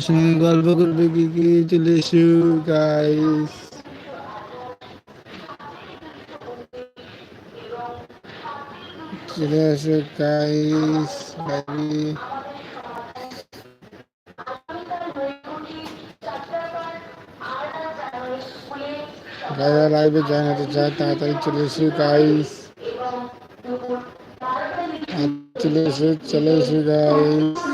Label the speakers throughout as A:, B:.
A: সঙ্গে গল্প করবে কি কি চলে এসো গাইস চলে আসো গাইস ভাবি যারা লাইভে জয়েন হতে চায় তাড়াতাড়ি চলে এসো গাইস চলে এসো চলে এসো গাইস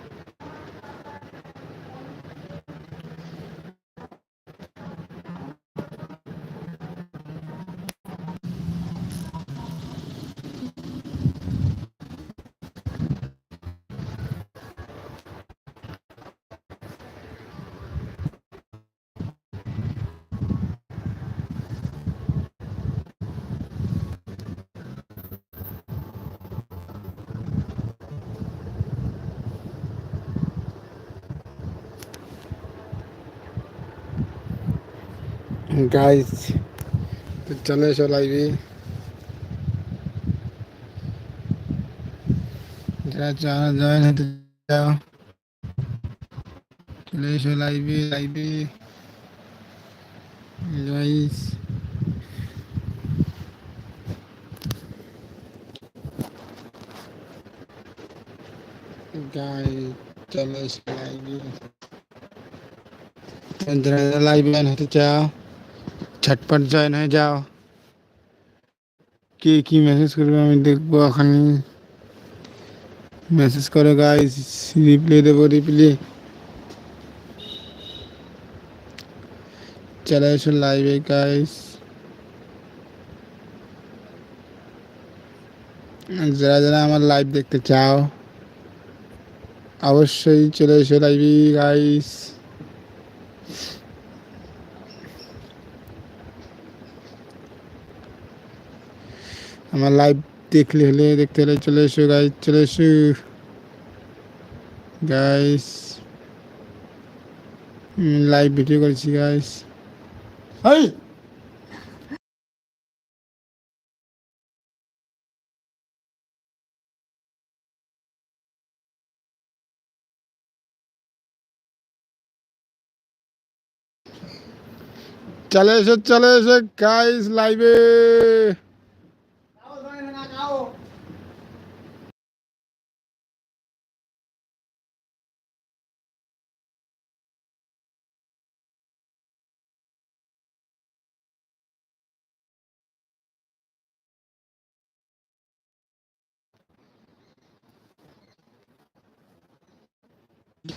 A: গাইস তো চলে এসো লাইভে যারা যারা জয়েন হতে চাও চলে এসো লাইভে লাইভে গাইস গাইস চলে এসো লাইভে যারা লাইভে জয়েন হতে চাও ঝটপট জয়েন হয়ে যাও কে কি মেসেজ করবে আমি দেখবো ওখানে মেসেজ করো গাইস রিপ্লে দেবো রিপ্লে চলে এসো লাইভে গাইস যারা যারা আমার লাইভ দেখতে চাও অবশ্যই চলে এসো লাইভে গাইস আমার লাইভ দেখলে হলে দেখতে হলে চলে এসো গাইস চলে এসো গাইস লাইভ ভিডিও করেছি গাইস হাই চলে এসো চলে এসো গাইস লাইভে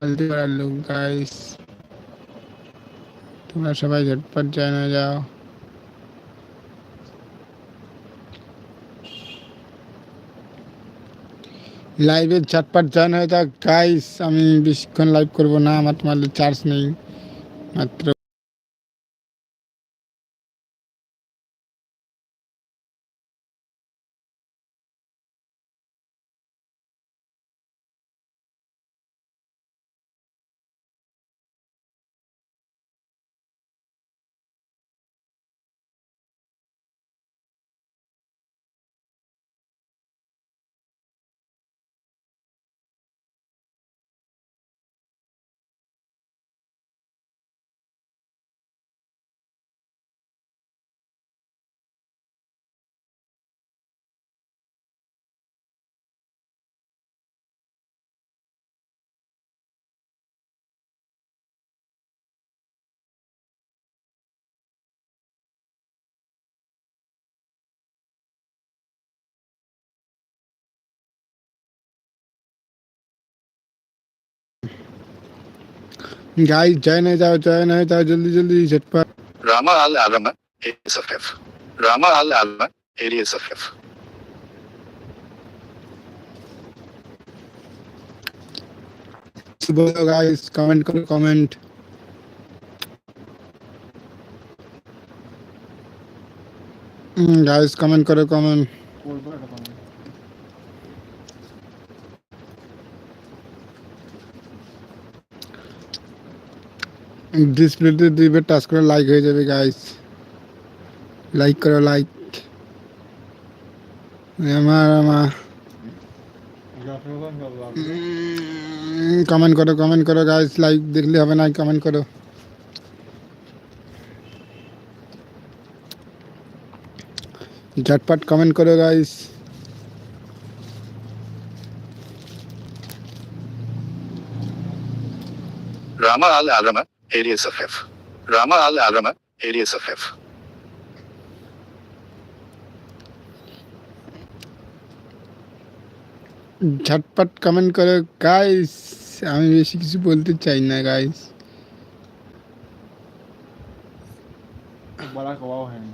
A: ফালতে পারার লোক গাইস তোমরা সবাই ঝটপট জয়েন হয়ে যাও লাইভে ঝটপট জয়েন হয়ে যাও গাইস আমি বেশিক্ষণ লাইভ করবো না আমার তোমার চার্জ নেই মাত্র गाइस जॉइन हो जाओ जॉइन हो जाओ जल्दी जल्दी झटपट
B: of F. Rama Al Alama, Aries of F.
A: बोलो गाइस कमेंट करो कमेंट गाइस कमेंट करो कमेंट ডিসপ্লেতে দুইবার টাচ করে লাইক হয়ে যাবে গাইস লাইক করো লাইক আমার আমার। কমেন্ট করো কমেন্ট করো গাইস লাইক দেখলে হবে না কমেন্ট করো। ঝটপট কমেন্ট করো guys
B: Rama Al Alama, Aries of F. Rama Al Alama, Aries of F.
A: ঝটপট কমেন্ট করো গাইস আমি বেশি কিছু বলতে চাই না গাইস
C: বলার কোয়াও হয়নি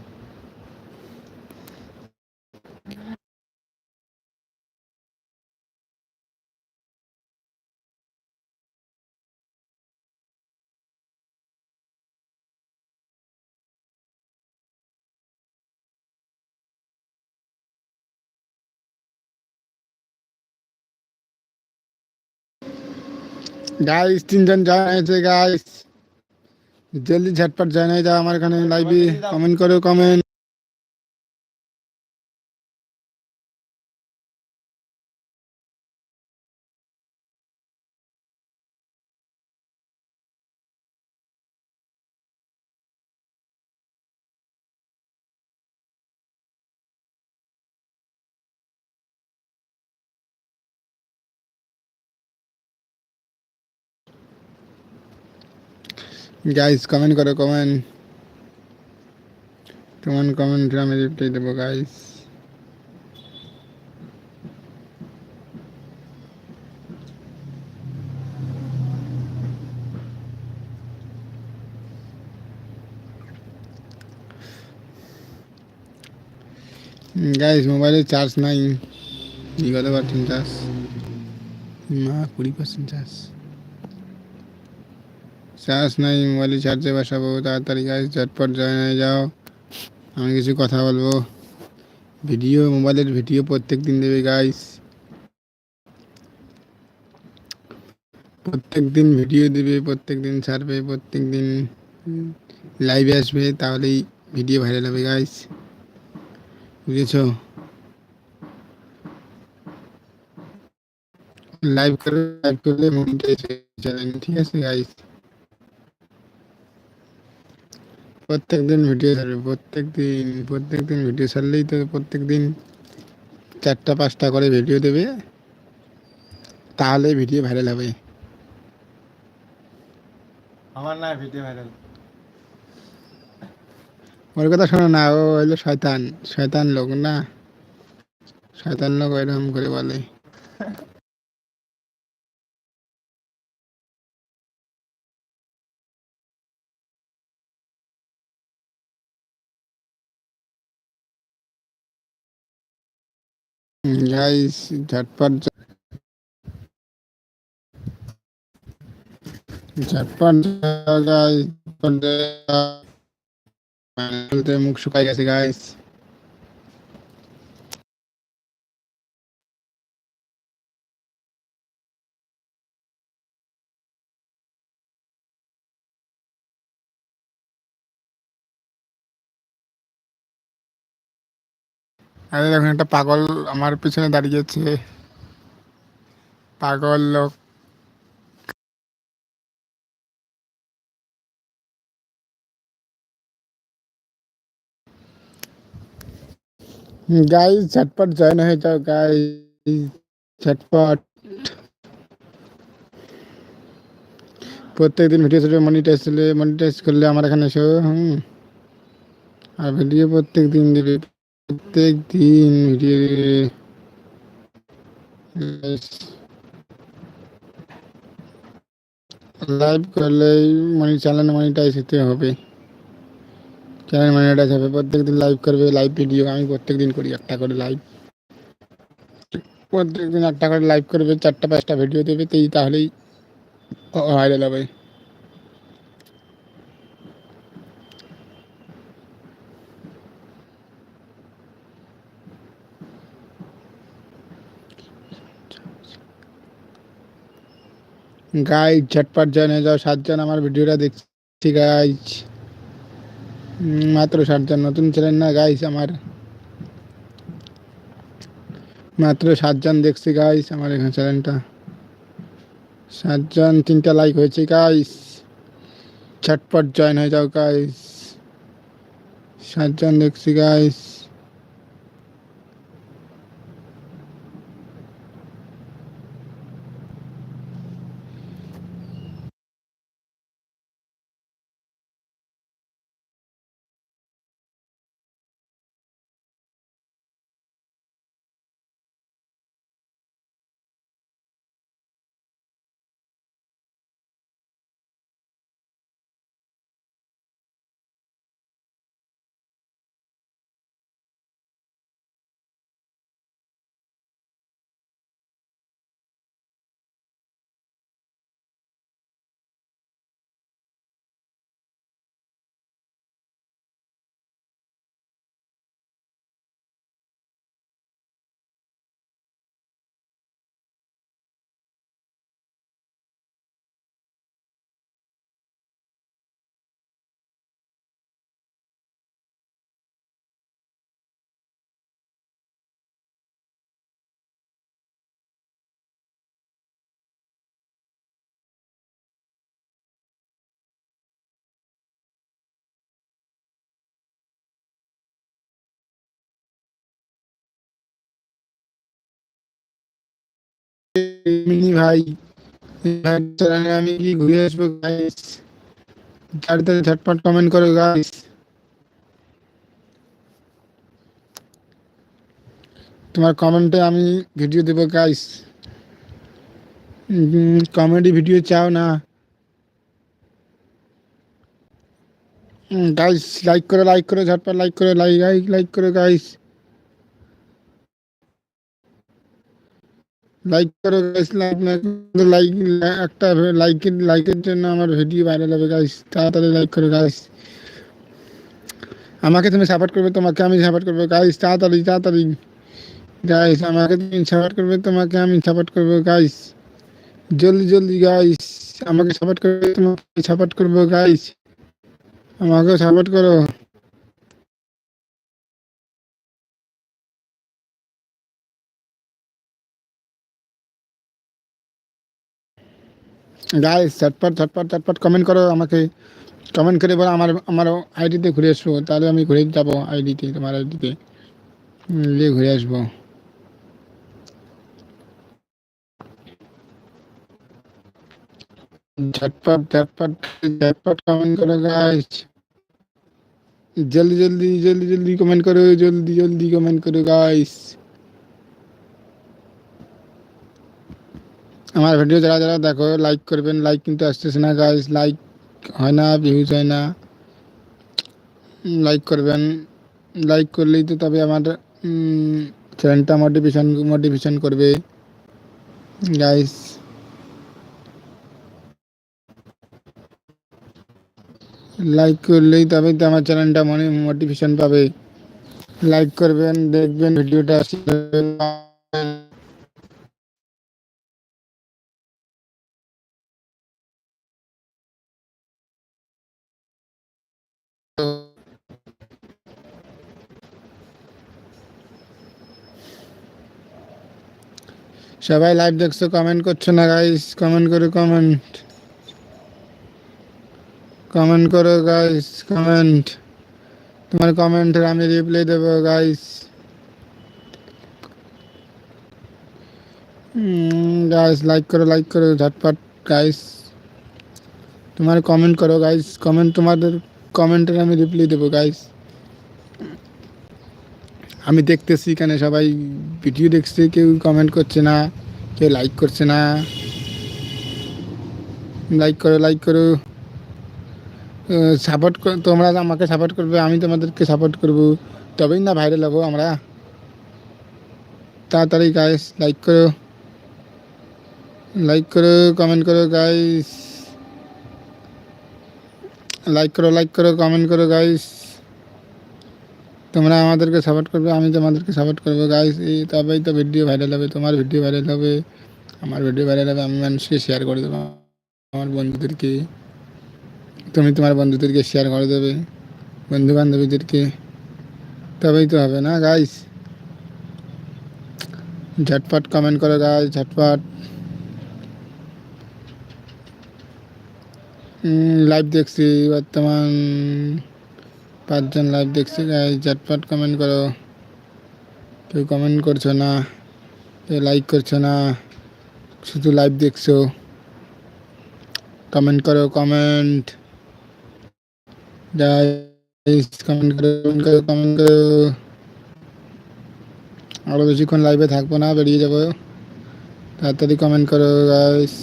A: গাইস তিনজন জয়েন হয়েছে গাইস জলদি ঝটপট জয়েন হয়ে যাও আমার এখানে লাইভে কমেন্ট করো কমেন্ট গাইস কমেন্ট করো কমেন্ট তোমার কমেন্ট আমি রিপ্লাই দেবো গাইস গাইস মোবাইলে চার্জ নাই কত পার্সেন্ট চার্জ না কুড়ি পার্সেন্ট চার্জ চার্জ নাই মোবাইলে চার্জে বসাবো তাড়াতাড়ি গাইস ঝটপট জয়েন হয়ে যাও আমি কিছু কথা বলবো ভিডিও মোবাইলের ভিডিও প্রত্যেক দিন দেবে গাইস প্রত্যেক দিন ভিডিও দেবে প্রত্যেক দিন ছাড়বে প্রত্যেক দিন লাইভে আসবে তাহলেই ভিডিও ভাইরাল হবে গাইস বুঝেছো লাইভ করে লাইভ করলে মনিটাইজ হয়ে যাবে ঠিক আছে গাইস প্রত্যেক দিন ভিডিও ছাড়বে প্রত্যেক দিন প্রত্যেক দিন ভিডিও ছাড়লেই তো প্রত্যেক দিন চারটা পাঁচটা করে ভিডিও দেবে তাহলে ভিডিও ভাইরাল হবে।
C: আমার না ভিডিও ভাইরাল
A: ওর কথা শোনো না ও হইল শয়তান শয়তান লোক না শয়তান লোক এরকম করে বলে। গাইস ঝটপট ঝটপট গাইস মুখ শুকাই গেছে গাইস আরে দেখুন, একটা পাগল আমার পিছনে দাঁড়িয়েছে পাগল লোক। গাইস ঝটপট জয়েন হয়ে যাও গাইস ঝটপট। প্রত্যেকদিন ভিডিও ছেড়ে মনিটাইজ হলে মনিটাইজ করলে আমার এখানে এসো হুম। আর ভিডিও প্রত্যেক দিন দিবে। প্রত্যেক দিন ভিডিও দিবে Guys, লাইভ করলেই মানে চ্যানেল মনিটাইজ হতে হবে চ্যানেল মনিটাইজ হবে প্রত্যেকদিন লাইভ করবে লাইভ ভিডিও আমি প্রত্যেকদিন করি একটা করে লাইভ প্রত্যেকদিন একটা করে লাইভ করবে চারটা পাঁচটা ভিডিও দেবে তেই তাহলেই ভাইরাল হবে গাইজ ঝটপট জয়েন হয়ে যাও সাতজন আমার ভিডিওটা দেখছি গাইজ মাত্র সাতজন নতুন ছিলেন না গাইজ আমার মাত্র সাতজন দেখছি গাইজ আমার এখানে চ্যানেলটা সাতজন তিনটা লাইক হয়েছে গাইজ ঝটপট জয়েন হয়ে যাও গাইজ সাতজন দেখছি গাইজ মিনি ভাই এই ভাই চ্যানেলে আমি কি ঘুরে আসবো গাইস তাড়াতাড়ি ঝটপট কমেন্ট করো গাইস তোমার কমেন্টে আমি ভিডিও দেবো গাইস কমেডি ভিডিও চাও না গাইস লাইক করো লাইক করো ঝটপট লাইক করো লাইক লাইক লাইক করো লাইক করো গাইস লাইক লাইক একটা লাইকের লাইকের জন্য আমার ভিডিও ভাইরাল হবে গাইস তাড়াতাড়ি লাইক করো গাইস আমাকে তুমি সাপোর্ট করবে, তোমাকে আমি সাপোর্ট করব গাইস তাড়াতাড়ি তাড়াতাড়ি। গাইস আমাকে তুমি সাপোর্ট করবে, তোমাকে আমি সাপোর্ট করব গাইস জলদি জলদি গাইস আমাকে সাপোর্ট করবে, তোমাকে সাপোর্ট করব গাইস আমাকে সাপোর্ট করো। গাইস ঝটপট ঝটপট ঝটপট কমেন্ট করো, আমাকে কমেন্ট করে বলো, আমার আমার আইডিতে ঘুরে আসব। তাহলে আমি ঘুরে যাব আইডিতে তোমার আইডিতে গিয়ে ঘুরে আসব। ঝটপট ঝটপট ঝটপট কমেন্ট করো গাইস জলদি জলদি জলদি জলদি কমেন্ট করো, জলদি জলদি কমেন্ট করো গাইস আমার ভিডিও যারা যারা দেখো লাইক করবেন লাইক কিন্তু আসতেছে না গাইস লাইক হয় না ভিউজ হয় না লাইক করবেন লাইক করলেই তো তবে আমার চ্যানেলটা মোটিভেশন মোটিভেশন করবে গাইস লাইক করলেই তবে তো আমার চ্যানেলটা মনে মোটিভেশন পাবে লাইক করবেন দেখবেন ভিডিওটা সবাই লাইভ দেখছ কমেন্ট করছ না গাইস কমেন্ট করো কমেন্ট কমেন্ট করো গাইস কমেন্ট তোমার কমেন্টের আমি রিপ্লাই দেবো গাইস গাইস লাইক করো লাইক করো, ঝটপট গাইস তোমার কমেন্ট করো গাইস কমেন্ট তোমাদের কমেন্টের আমি রিপ্লাই দেবো গাইস আমি দেখতেছি এখানে সবাই ভিডিও দেখছে, কেউ কমেন্ট করছে না, কেউ লাইক করছে না। লাইক করো লাইক করো। সাপোর্ট তোমরা আমাকে সাপোর্ট করবে, আমি তোমাদেরকে সাপোর্ট করব। তবেই না ভাইরাল হব আমরা। তাড়াতাড়ি গাইস লাইক করো। লাইক করো কমেন্ট করো গাইস লাইক করো লাইক করো কমেন্ট করো গাইস তোমরা আমাদেরকে সাপোর্ট করবে, আমি তোমাদেরকে সাপোর্ট করব। গাইস এই তবেই তো ভিডিও ভাইরাল হবে, তোমার ভিডিও ভাইরাল হবে, আমার ভিডিও ভাইরাল হবে, আমি মানুষকে শেয়ার করে দেবো। আমার বন্ধুদেরকে, তুমি তোমার বন্ধুদেরকে শেয়ার করে দেবে বন্ধু বান্ধবীদেরকে তবেই তো হবে না গাইস ঝটপট কমেন্ট করো গাইস ঝটপট। লাইভ দেখছি, বর্তমান পাঁচজন লাইভ দেখছি গাই ঝটপট কমেন্ট করো। কেউ কমেন্ট করছ না, কেউ লাইক করছ না, শুধু লাইভ দেখছ। কমেন্ট করো কমেন্ট গাইস কমেন্ট করো কমেন্ট করো কমেন্ট করো। আরও বেশিক্ষণ লাইভে থাকব না, বেরিয়ে যাব। তাড়াতাড়ি কমেন্ট করো গাইস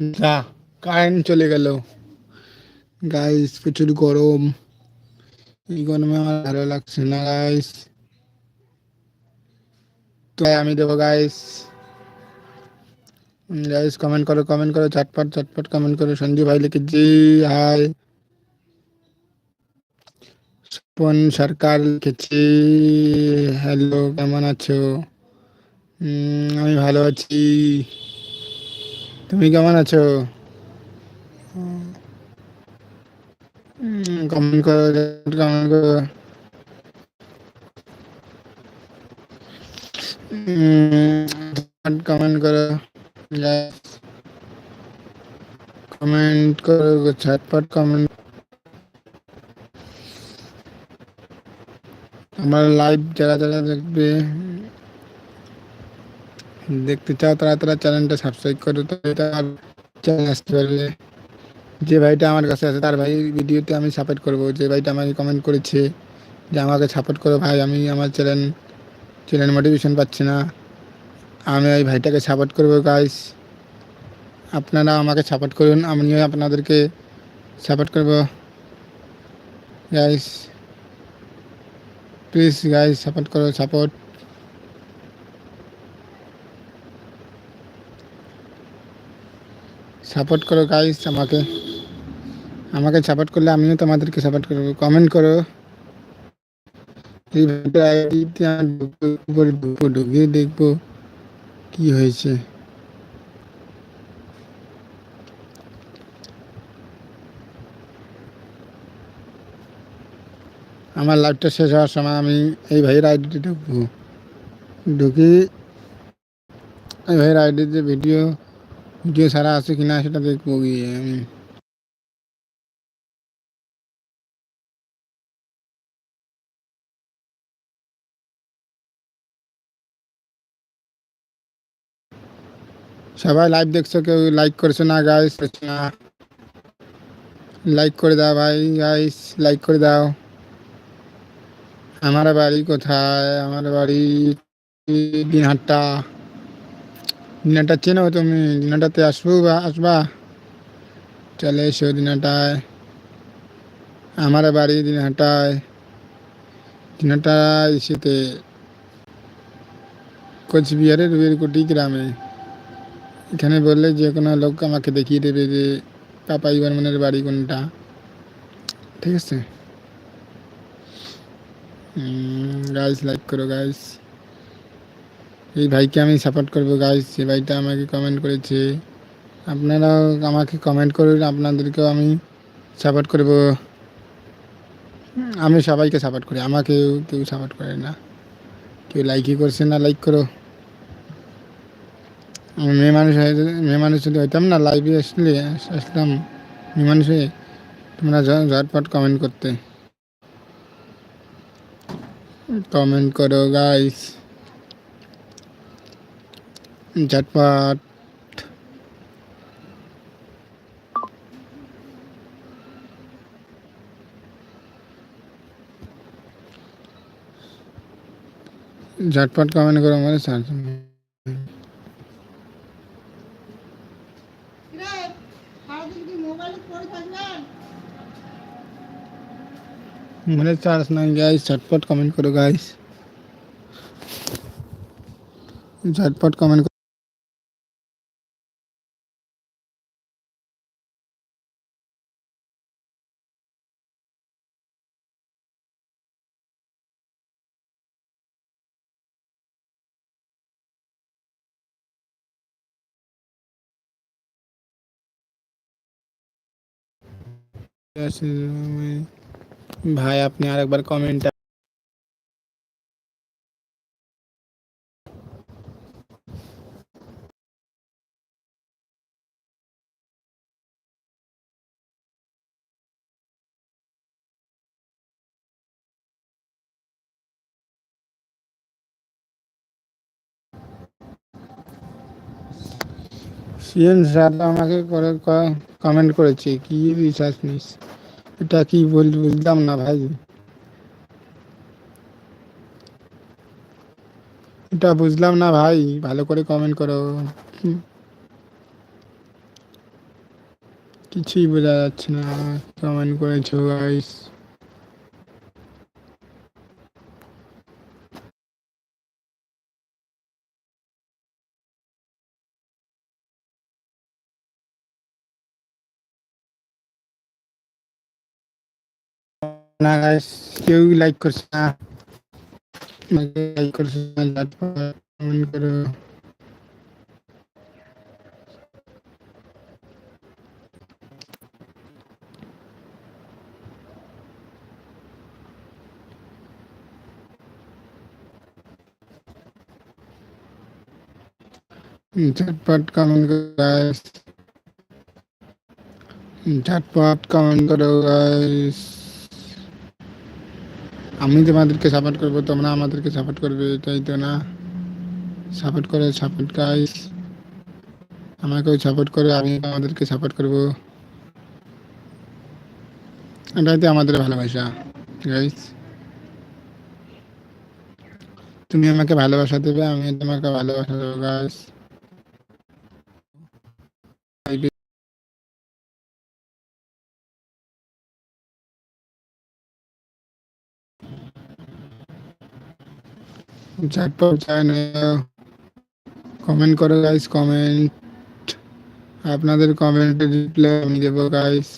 A: যা কারেন্ট চলে গেল। গাইস প্রচুর গরম। এই গরমে আমার ভালো লাগছে না গাইস তো আমি দেবো গাইস গাইস কমেন্ট করো কমেন্ট করো, চটপট চটপট কমেন্ট করো। সঞ্জু ভাই লিখে, জি হাই স্বপন সরকার লিখেছি হ্যালো কেমন আছো? আমি ভালো আছি। তুমি কেমন আছো? কমেন্ট করো কমেন্ট করো। কমেন্ট করো। কমেন্ট করো ঝটপট কমেন্ট আমার লাইভ যারা যারা দেখবে দেখতে চাও তারা তারা চ্যানেলটা সাবস্ক্রাইব করো তো এটা চ্যানেল আসতে পারবে যে ভাইটা আমার কাছে আছে, তার ভাই ভিডিওতে আমি সাপোর্ট করব। যে ভাইটা আমাকে কমেন্ট করেছে যে আমাকে সাপোর্ট করো ভাই, আমি আমার চ্যানেল চ্যানেল মোটিভেশন পাচ্ছি না। আমি ওই ভাইটাকে সাপোর্ট করব গাইস আপনারা আমাকে সাপোর্ট করুন, আমিও আপনাদেরকে সাপোর্ট করব। গাইস প্লিজ গাইস সাপোর্ট করো সাপোর্ট সাপোর্ট করো গাইস আমাকে। আমাকে সাপোর্ট করলে আমিও তোমাদেরকে সাপোর্ট করব। কমেন্ট করো। ঢুকিয়ে দেখব কি হয়েছে। আমার লাইভটা শেষ হওয়ার সময় আমি এই ভাইয়ের আইডিতে ঢুকবো। ঢুকি এই ভাইয়ের আইডিতে ভিডিও ভিডিও ছাড়া আছে কিনা সেটা দেখবো গিয়ে আমি সবাই লাইভ দেখছো কেউ লাইক করছো না গাইস না লাইক করে দাও ভাই গাইস লাইক করে দাও আমার বাড়ি কোথায় আমার বাড়ি দিনহাট্টা দিনাটা চেনো, তুমি দিনাটাতে আসব বা আসবা? চলে এসো দিনাটায়, আমার বাড়ি দিনহাটায় দিনাটা ইসেতে কোচবিহারের রুবেরকুটি গ্রামে। এখানে বললে যে কোনো লোক আমাকে দেখিয়ে দেবে যে পাপাই বর্মনের বাড়ি কোনটা। ঠিক আছে? গাইস লাইক করো গাইস এই ভাইকে আমি সাপোর্ট করব গাইস যে ভাইটা আমাকে কমেন্ট করেছে। আপনারাও আমাকে কমেন্ট করুন, আপনাদেরকেও আমি সাপোর্ট করব। আমি সবাইকে সাপোর্ট করি, আমাকেও কেউ সাপোর্ট করে না। কেউ লাইকই করছে না লাইক করো। আমি মেয়ে মানুষ হয়ে, মেয়ে মানুষ যদি হইতাম না লাইভে আসলে আসলাম মেয়ে মানুষ হয়ে, তোমরা ঝটপট কমেন্ট করতে। কমেন্ট করো গাইস झटपट
D: झटपट कमेंट करो हमारे साथ में
A: मेरे चार सुना गाइस झटपट कमेंट करो गाइस झटपट कमेंट ভাই আপনি আরেকবার কমেন্ট সিএন স্যার আমাকে করে কমেন্ট করেছে কি রিসার্চ নিস? এটা কি বল বুঝলাম না ভাই? এটা বুঝলাম না ভাই, ভালো করে কমেন্ট করো। কিছুই বোঝা যাচ্ছে না কমেন্ট করেছ কেউ লাইক করছে না লাইক করছে না কমেন্ট করো ঝটপট কমেন্ট করো গাইস ঝটপট কমেন্ট করো গাইস আমি তোমাদেরকে সাপোর্ট করব, তোমরা আমাদেরকে সাপোর্ট করবে, এটাই তো না? সাপোর্ট করে সাপোর্ট গাইস আমাকেও সাপোর্ট করে আমি আমাদেরকে সাপোর্ট করব। এটাই তো আমাদের ভালোবাসা গাইস তুমি আমাকে ভালোবাসা দেবে আমি তোমাকে ভালোবাসা দেবো গাইস ঝটপট চায় না কমেন্ট করো গাইস কমেন্ট আপনাদের কমেন্টের রিপ্লাই আমি দেবো গাইস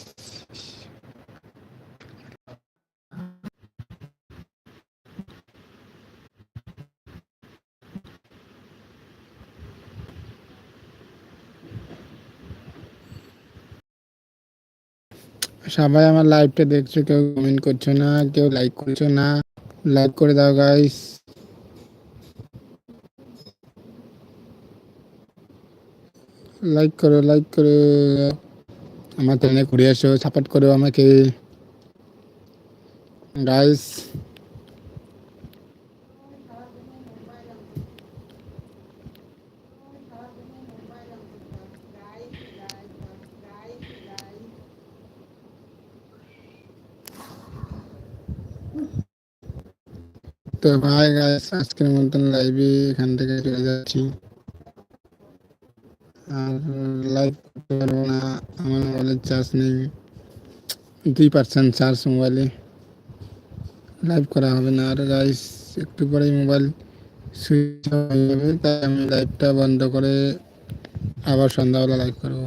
A: সবাই আমার লাইভটা দেখছ, কেউ কমেন্ট করছ না, কেউ লাইক করছ না লাইক করে দাও গাইস লাইক করো লাইক করো আমার চ্যানেলে ঘুরে আসো সাপোর্ট করো আমাকে। গাইস তো ভাই গাইস আজকের মতন লাইভে এখান থেকে চলে যাচ্ছি। আর লাইভ করতে পারব না, আমার মোবাইলের চার্জ নেই। দুই পার্সেন্ট চার্জ মোবাইলে। লাইভ করা হবে না। আর গাইস একটু পরেই মোবাইল সুইচ হয়ে যাবে, তাই আমি লাইভটা বন্ধ করে আবার সন্ধ্যাবেলা লাইভ করব।